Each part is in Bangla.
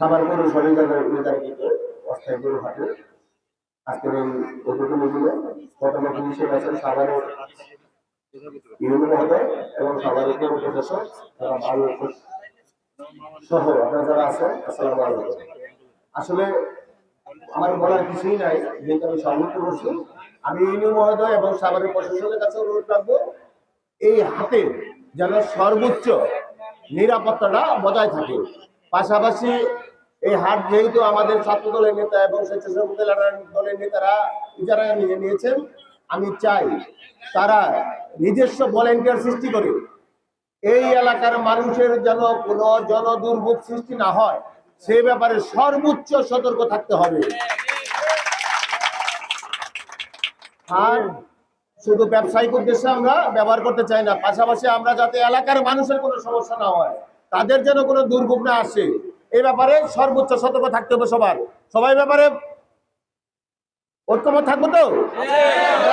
সাবার পৌরসভা নির্ধারিত অস্থায়ী গরু হাটে আজকের এই উপকূলে দিলে প্রথমত হিসেবে আছেন এবং সাভারের পৌর প্রশাসক যারা আছেন আসলে আমার কিছুই নাই, যেহেতু আমি সম্মুখীন আমি মহোদয় এবং সাভারের প্রশাসনের কাছে অনুরোধ রাখব, এই হাতে যেন সর্বোচ্চ নিরাপত্তাটা বজায় থাকে। পাশাপাশি এই হাট যেহেতু আমাদের ছাত্র দলের নেতা এবং স্বেচ্ছাসেবক দলের নেতারা ইজারা নিয়ে নিয়েছেন, আমি চাই তারা নিজস্ব ভলেন্টিয়ার সৃষ্টি করে এই এলাকার মানুষের যেন কোনো জনদুর্ভোগ সৃষ্টি না হয়, সে ব্যাপারে সর্বোচ্চ সতর্ক থাকতে হবে। আর শুধু ব্যবসায়িক উদ্দেশ্যে আমরা ব্যবহার করতে চাই না, পাশাপাশি আমরা যাতে এলাকার মানুষের কোনো সমস্যা না হয়। তাদের যেন কোনো দুর্ভোগ না আসে। এই ব্যাপারে সর্বোচ্চ সতর্ক থাকতে হবে সবার। সবাই ব্যাপারে ঐক্যমত থাকব তো?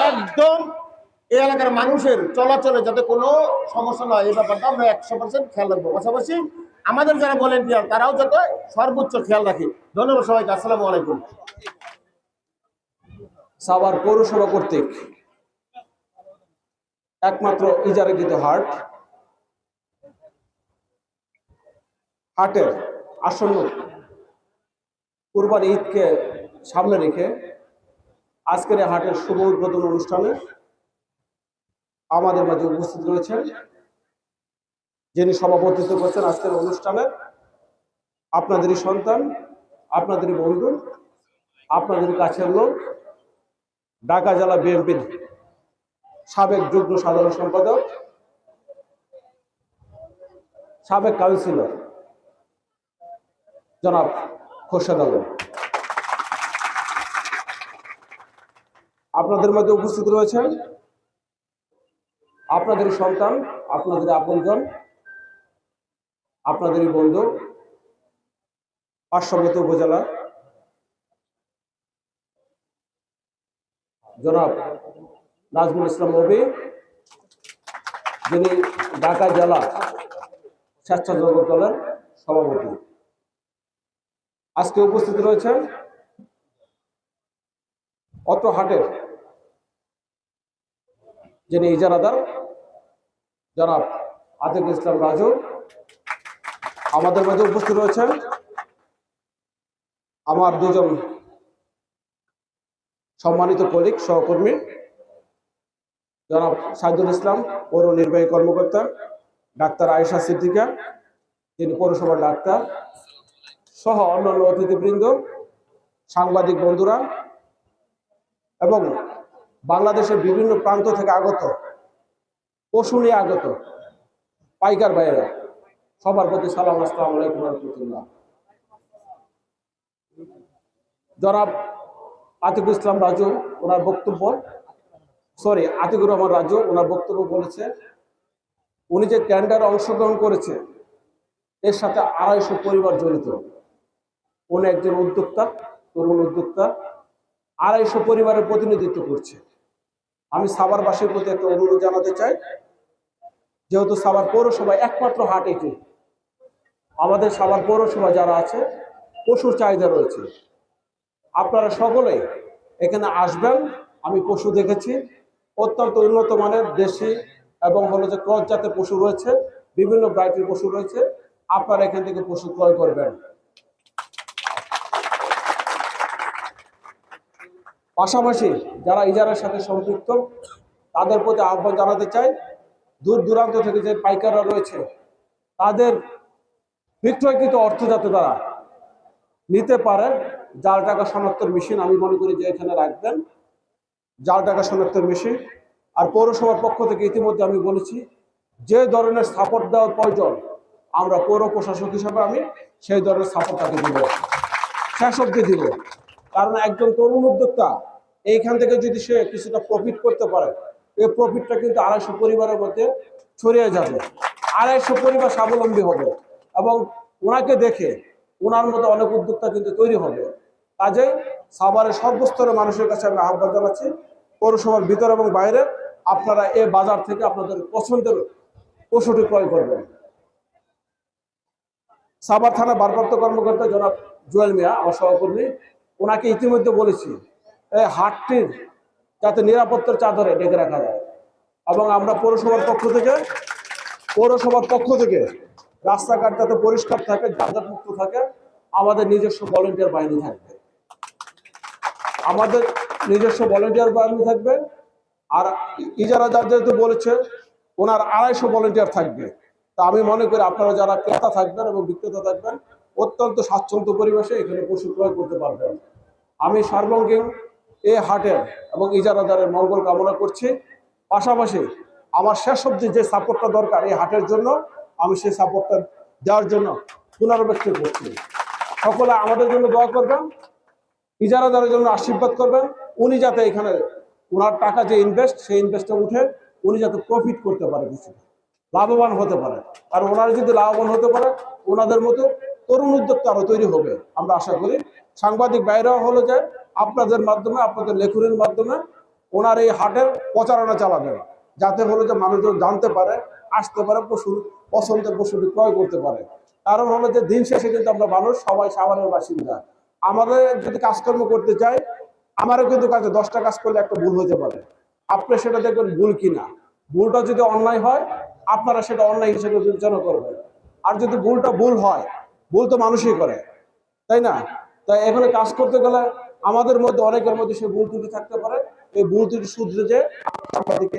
একদম এই এলাকার মানুষের চলাচলে যাতে কোনো সমস্যা না হয়, এই ব্যাপারটা আমরা একশো পার্সেন্ট খেয়াল রাখব। পাশাপাশি আমাদের যারা ভলেন্টিয়ার তারাও যাতে সর্বোচ্চ খেয়াল রাখে। ধন্যবাদ সবাইকে। আসসালামু আলাইকুম। সাভার পৌরসভা কর্তৃক একমাত্র ইজারাকৃত হাট। হাটের আসন্ন কুরবানি ঈদকে সামনে রেখে আজকের এই হাটের শুভ উদ্বোধন অনুষ্ঠানে আমাদের মাঝে উপস্থিত রয়েছেন, যিনি সভাপতিত্ব করছেন আজকের অনুষ্ঠানে। আপনাদেরই সন্তান, আপনাদেরই বন্ধু, আপনাদের কাছের লোক, ঢাকা জেলা বিএনপির সাবেক যুগ্ম সাধারণ সম্পাদক, সাবেক কাউন্সিলর জনাব খোরশেদ আলম। আপনাদের মধ্যে উপস্থিত রয়েছেন আপনাদের সন্তান, আপনাদের আপনজন, আপনাদেরই বন্ধু, পার্শ্ববর্তী উপজেলা। জনাব নাজমুল ইসলাম নবী যিনি ঢাকা জেলা স্বেচ্ছাসেবক দলের সভাপতি। আজকে উপস্থিত রয়েছেন অত্র হাটের যিনি ইজারাদার, জনাব আতিক ইসলাম রাজু। আমাদের মাঝে উপস্থিত রয়েছেন আমার দুজন সম্মানিত কলিগ সহকর্মী, জনাব সাইদুল ইসলাম, পৌর নির্বাহী কর্মকর্তা, ডাক্তার আয়েশা সিদ্দিকা, তিনি পৌরসভার ডাক্তার। সহ অন্যান্য অতিথিবৃন্দ, সাংবাদিক বন্ধুরা এবং বাংলাদেশের বিভিন্ন প্রান্ত থেকে আগত, পশু নিয়ে আগত পাইকার ভাইয়েরা, সবার প্রতি সালাম, আসসালামু আলাইকুম রহমতুল্লাহ। জনাব আতিকুল ইসলাম রাজু, ওনার বক্তব্য, সরি, আতিকুর রহমান রাজু, ওনার বক্তব্য বলেছে, উনি যে টেন্ডারে অংশগ্রহণ করেছে, এর সাথে আড়াইশো পরিবার জড়িত। উনি একজন উদ্যোক্তা, তরুণ উদ্যোক্তা, আড়াইশো পরিবারের প্রতিনিধিত্ব করছে। আমি সাভারবাসীর প্রতি একটা অনুরোধ জানাতে চাই, যেহেতু সাভার পৌরসভা একমাত্র হাট এটি, আমাদের সাভার পৌরসভা যারা আছে, পশুর চাহিদা রয়েছে। আপনারা সকলেই এখানে আসবেন, আমি পশু দেখেছি, অত্যন্ত উন্নত মানের দেশি এবং হলো যে ক্রস জাতের পশু রয়েছে, বিভিন্ন ভ্যারাইটির পশু রয়েছে, আপনারা এখান থেকে পশু ক্রয় করবেন। পাশাপাশি যারা ইজারার সাথে সম্পৃক্ত, তাদের প্রতি আহ্বান জানাতে চাই। দূর দূরান্ত থেকে যে পাইকাররা রয়েছে, তাদের বিক্রয়কৃত অর্থ যাতে তারা নিতে পারে, জাল টাকা শনাক্তর মেশিন আমি মনে করি যে এখানে রাখবেন। জাল টাকা শনাক্তর মেশিন আর পৌরসভার পক্ষ থেকে ইতিমধ্যে আমি বলেছি, যে ধরনের সাপোর্ট দেওয়ার প্রয়োজন, আমরা পৌর প্রশাসক হিসাবে আমি সেই ধরনের সাপোর্ট তাকে দিব। শেষ অব্দি দিব। কারণ একজন তরুণ উদ্যোক্তা, এইখান থেকে যদি সে কিছুটা প্রফিট করতে পারে, এই প্রফিটটা কিন্তু আড়াইশো পরিবারের মধ্যে ছড়িয়ে যাবে। আড়াইশো পরিবার স্বাবলম্বী হবে এবং ওনাকে দেখে ওনার মতো অনেক উদ্যোক্তা কিন্তু তৈরি হবে। কাজে সাভারের সর্বস্তরের মানুষের কাছে আমি আহ্বান জানাচ্ছি, পৌরসভার ভিতর এবং বাইরে আপনারা এ বাজার থেকে আপনাদের পছন্দের পশুটি ক্রয় করবেন। সাভার থানা ভারপ্রাপ্ত কর্মকর্তা জনাব জুয়েল মিয়া, আমার সহকর্মী ওনাকে ইতিমধ্যে বলেছি, এই হাটটির যাতে নিরাপত্তার চাদরে ডেকে রাখা যায়। এবং আমরা পৌরসভার পক্ষ থেকে, পৌরসভার পক্ষ থেকে রাস্তাঘাট যাতে পরিষ্কার থাকে যাতায়াত মুক্ত থাকে, আমাদের নিজস্ব ভলেন্টিয়ার বাহিনী থাকবে। আমাদের নিজস্ব ভলেন্টিয়ার বাহিনী থাকবে, আর ইজারাদার যেহেতু বলেছে, ওনার আড়াইশো ভলেন্টিয়ার থাকবে। তা আমি মনে করি আপনারা যারা ক্রেতা থাকবেন এবং বিক্রেতা থাকবেন অত্যন্ত স্বাচ্ছন্দ্য পরিবেশে এখানে পশু ক্রয় করতে পারবেন আমি সার্বঙ্গীন এ হাটের এবং ইজারাদারের মঙ্গল কামনা করছি। পাশাপাশি আমার শেষ অব্দি যে সাপোর্টটা দরকার এই হাটের জন্য, আমি সেই সাপোর্টটা দেওয়ার জন্য পুনরাবৃত্তি করছি। সকলে আমাদের জন্য দোয়া করবেন, ইজারাদারের জন্য আশীর্বাদ করবেন। উনি যাতে এখানে ওনার টাকা যে ইনভেস্ট সেই ইনভেস্টটা উঠে উনি যাতে প্রফিট করতে পারে কিছু লাভবান হতে পারে। আর ওনারা যদি লাভবান হতে পারে, ওনাদের মতো তরুণ উদ্যোক্তা আরও তৈরি হবে। আমরা আশা করি সাংবাদিক বাইরেও হলো যে আপনাদের মাধ্যমে, আপনাদের লেখনের মাধ্যমে ওনার এই হাটের প্রচারণা চালাবেন। যাতে হলো যে মানুষজন জানতে পারে, আসতে পারে, পশু পছন্দের পশুটি ক্রয় করতে পারে। কারণ হলো যে দিন শেষে কিন্তু আমরা মানুষ, সবাই সাভারের বাসিন্দা। আমাদের যদি কাজকর্ম করতে চাই, আমারও কিন্তু কাজে দশটা কাজ করলে একটা ভুল হতে পারে। আপনি সেটা দেখবেন ভুল কিনা। ভুলটা যদি অন্যায় হয়, আপনারা সেটা অন্যায় হিসেবে বিবেচনা করবেন। আর যদি ভুলটা ভুল হয় ভুল তো মানুষই করে, তাই না? তাই এখানে কাজ করতে গেলে আমাদের মধ্যে, অনেকের মধ্যে সেই ভুল ত্রুটি থাকতে পারে। এই ভুল ত্রুটি শুধরে যে যেতে।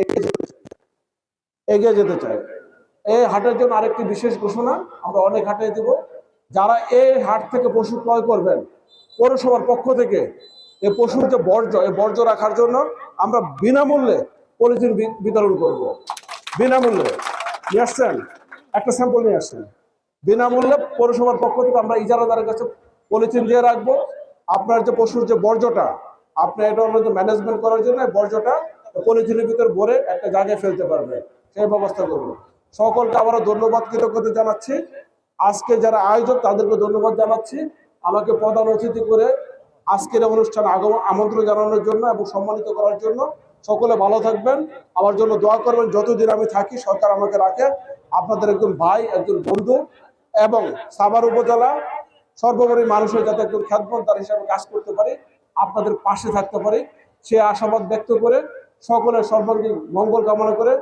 এগিয়ে যেতে চাই এই হাটের জন্য আরেকটি বিশেষ ঘোষণা, আমরা অনেক হাটে দেব। যারা এই হাট থেকে পশু ক্রয় করবেন, পৌরসভার পক্ষ থেকে এই পশুর যে বর্জ্য, এই বর্জ্য রাখার জন্য আমরা বিনামূল্যে পলিথিন বিতরণ করব। বিনামূল্যে। নিয়ে আসছেন? একটা স্যাম্পল নিয়ে আসছেন। বিনামূল্যে পৌরসভার পক্ষ থেকে আমরা ইজারাদারের কাছে পলিথিন দিয়ে রাখব। আপনার যে পশুর যে বর্জ্যটা, আপনি এটা হলো ম্যানেজমেন্ট করার জন্য বর্জ্যটা পলিথিনের ভিতর ভরে একটা জায়গায় ফেলতে পারবে। সেই ব্যবস্থা করব। সকলকে আবারও ধন্যবাদ, কৃতজ্ঞতা জানাচ্ছি। আজকে যারা আয়োজক, তাদেরকে ধন্যবাদ জানাচ্ছি। আমাকে প্রধান অতিথি করে আজকের অনুষ্ঠান আগমন আমন্ত্রণ জানানোর জন্য এবং সম্মানিত করার জন্য সকলে ভালো থাকবেন। আমার জন্য দোয়া করবেন, যতদিন আমি থাকি, সরকার আমাকে রাখে। আপনাদের একজন ভাই, একজন বন্ধু এবং সাভার উপজেলা সর্বোপরি মানুষের যাতে একজন খ্যাতমন্তার হিসাবে কাজ করতে পারে, আপনাদের পাশে থাকতে পারে, সে আশাবাদ ব্যক্ত করে সকলের সর্বাঙ্গীন মঙ্গল কামনা করে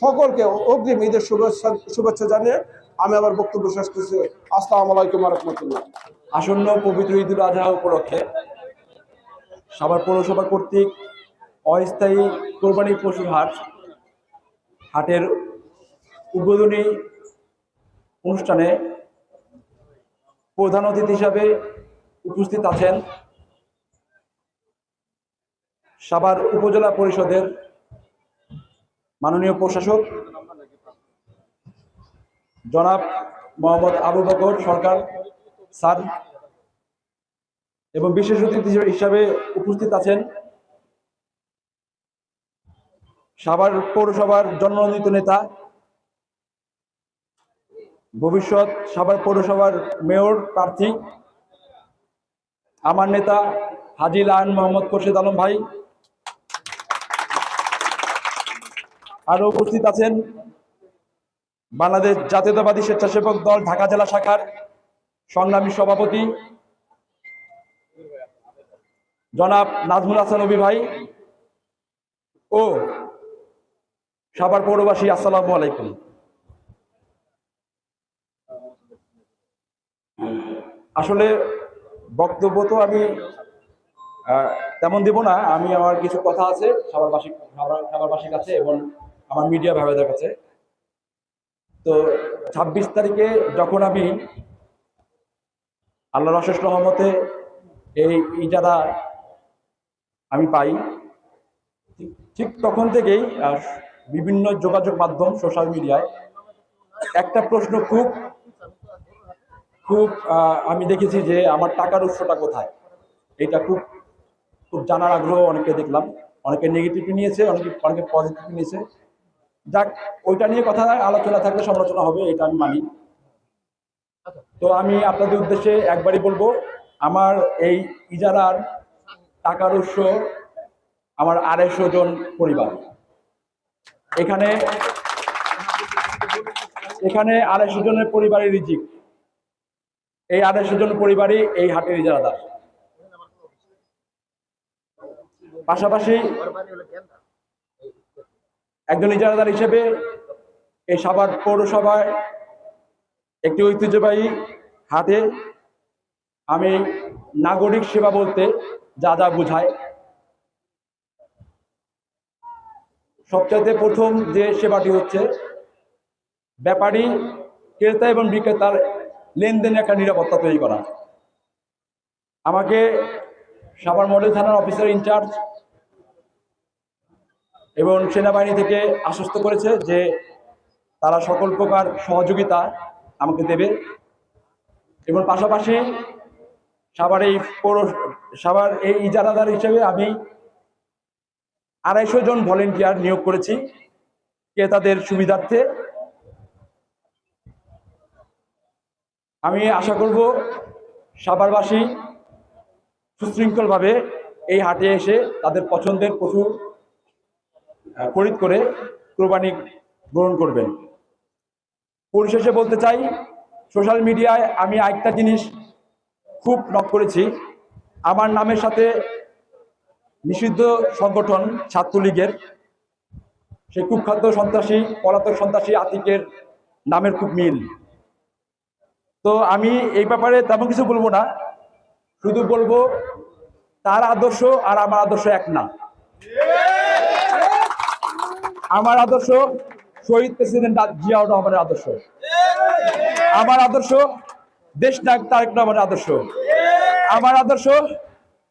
সকলকে অগ্রিম ঈদের শুভেচ্ছা শুভেচ্ছা জানিয়ে আমি আমার বক্তব্য শেষ করছি। আসসালামু আলাইকুম রহমতুল্লাহ। আসন্ন পবিত্র ঈদুল আজহা উপলক্ষে সাভার পৌরসভা কর্তৃক অস্থায়ী কোরবানি পশুর হাট, হাটের উদ্বোধনী অনুষ্ঠানে প্রধান অতিথি হিসাবে উপস্থিত আছেন সাভার উপজেলা পরিষদের মাননীয় প্রশাসক, জনাব মোহাম্মদ আবু বকর সরকার, স্যার এবং বিশেষ অতিথি হিসাবে উপস্থিত আছেন সাভার পৌরসভার জননন্দিত নেতা ভবিষ্যৎ সাভার পৌরসভার মেয়র প্রার্থী, আমার নেতা হাজি লায়ন মোহাম্মদ খোরশেদ আলম ভাই। আরও উপস্থিত আছেন বাংলাদেশ জাতীয়তাবাদী স্বেচ্ছাসেবক দল ঢাকা জেলা শাখার সংগ্রামী সভাপতি জনাব নাজমুল হাসান নবী ভাই ও সাভার পৌরবাসী, আসসালামু আলাইকুম। আসলে বক্তব্য তো আমি তেমন দেব না। আমি আমার কিছু কথা আছে সাভারবাসী, সাভার, সাভারবাসীর কাছে এবং আমার মিডিয়া ভাইদের কাছে। তো ছাব্বিশ তারিখে যখন আমি আল্লাহর অশেষ রহমতে এই ইজারা আমি পাই, ঠিক তখন থেকেই বিভিন্ন যোগাযোগ মাধ্যম সোশ্যাল মিডিয়ায় একটা প্রশ্ন খুব খুব আমি দেখেছি যে আমার টাকার উৎসটা কোথায়। এটা খুব খুব জানার আগ্রহ অনেকে দেখলাম। অনেকে নেগেটিভ নিয়েছে, অনেকে অনেকে পজিটিভ নিয়েছে। যাক, ওইটা নিয়ে কথা আলোচনা থাকলে সমালোচনা হবে, এটা আমি মানি। তো আমি আপনাদের উদ্দেশ্যে একবারই বলব, আমার এই ইজারার টাকার উৎস আমার আড়াইশো জন পরিবার। এখানে এখানে আড়াইশো জনের পরিবারের রিজিক। এই আড়াইশো জন পরিবারই এই হাটের ইজারাদার। পাশাপাশি একজন ইজারাদার হিসেবে এই সাভার পৌরসভায় একটি ঐতিহ্যবাহী হাটে আমি নাগরিক সেবা বলতে যা যা বোঝায়। সবচাইতে প্রথম যে সেবাটি হচ্ছে, ব্যাপারী ক্রেতা এবং বিক্রেতার লেনদেনে একটা নিরাপত্তা তৈরি করা। আমাকে সাভার মডেল থানার অফিসার ইনচার্জ এবং সেনাবাহিনী থেকে আশ্বস্ত করেছে যে তারা সকল প্রকার সহযোগিতা আমাকে দেবে এবং পাশাপাশি সাভার এই পৌর, সাভার এই ইজারাদার হিসেবে আমি আড়াইশো জন ভলেন্টিয়ার নিয়োগ করেছি। ক্রেতাদের সুবিধার্থে আমি আশা করব সাভারবাসী সুশৃঙ্খলভাবে এই হাটে এসে তাদের পছন্দের পশু খরিদ করে কোরবানি গ্রহণ করবেন। পরিশেষে বলতে চাই, সোশ্যাল মিডিয়ায় আমি আরেকটা জিনিস খুব নক করেছি। আমার নামের সাথে নিষিদ্ধ সংগঠন ছাত্রলীগের, সেই কুখ্যাত সন্ত্রাসী, পলাতক সন্ত্রাসী আতিকের নামের খুব মিল। তো আমি এই ব্যাপারে তেমন কিছু বলব না। শুধু বলব, তার আদর্শ আর আমার আদর্শ এক না। আমার আদর্শ শহীদ প্রেসিডেন্ট জিয়াউর রহমানের আদর্শ। আমার আদর্শ দেশ নায়ক তারেক রহমানের আদর্শ। আমার আদর্শ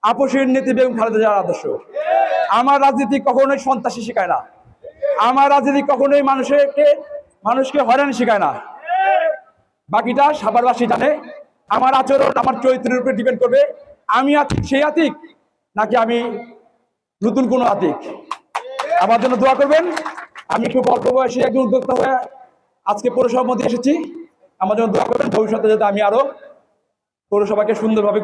আপসের নীতি বেগম খালেদা জিয়ার আদর্শ। আমার রাজনীতি কখনোই সন্ত্রাসী শেখায় না। আমার রাজনীতি কখনোই মানুষকে মানুষকে হয়রানি শেখায় না। বাকিটা সাভারবাসী জানে। আমার আচরণ, আমার চরিত্রের উপরে ডিপেন্ড করবে। আমি আতিক, সেই আতিক? নাকি আমি নতুন কোনো আতিক? আমার জন্য দোয়া করবেন। আমি খুব অল্প বয়সে একজন উদ্যোক্তা হয়ে আজকে পৌরসভার মধ্যে এসেছি। আমার জন্য দোয়া করবেন। ভবিষ্যতে যাতে আমি আরও পৌরসভাকে সুন্দরভাবে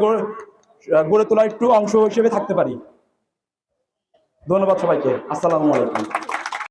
গড়ে তোলার একটু অংশ হিসেবে থাকতে পারি। ধন্যবাদ সবাইকে। আসসালামু আলাইকুম।